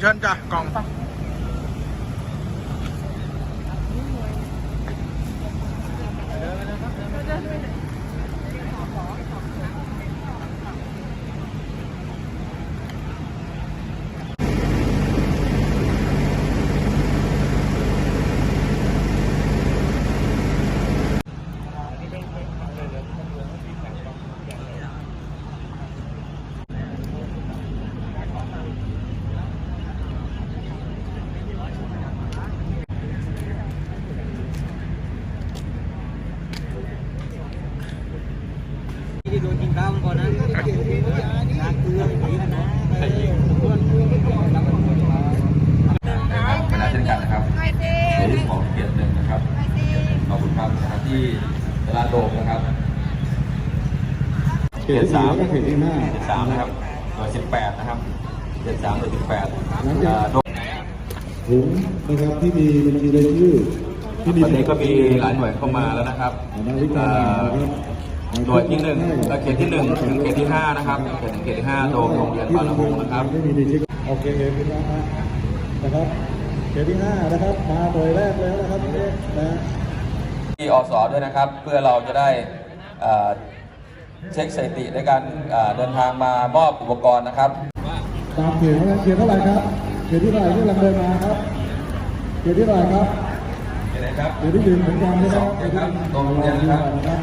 เชิญจ้ะกล่อง โดนยิงตามก่อนนะนาเกลือหนีกันนะเวลาเช่นกันนะครับในเรื่องของเกียรติหนึ่งนะครับ ขอบคุณครับนะครับที่ตลาดโดมนะครับเขตที่สี่แล้วก็เขตที่ห้าเจ็ดสามนะครับหน่วยสิบแปดนะครับเจ็ดสามหน่วยสิบแปดหลังจากโดมถุงนะครับที่มีบัญชีรายชื่อที่มีวันนี้ก็มีหลายหน่วยเข้ามาแล้วนะครับ นาฬิกาเอ่อนะครับหน่วยที่หนึ่งเอ่อเขตที่หนึ่งถึงเขตที่ห้านะครับเขตถึงเขตที่ห้าโดมโรงเรียนบางละมุงนะครับไม่มีในชื่อโอเคเขตที่ห้านะครับเขตที่ห้านะครับมาหน่วยแรกแล้วนะครับนี่นะที่อสด้วยนะครับ เพื่อเราจะได้เอ่อเช็คสถิติในการเอ่อเดินทางมามอบอุปกรณ์นะครับตามเขตนะครับเขตเท่าไหร่ครับเขตที่เท่าไหร่ที่กำลังเดินมาครับเขตที่เท่าไหร่ครับเห็นไหมครับเขตที่หนึ่งเหมือนกันใช่ไหมสองนะครับตรงโรงเรียนนะครับนะครับ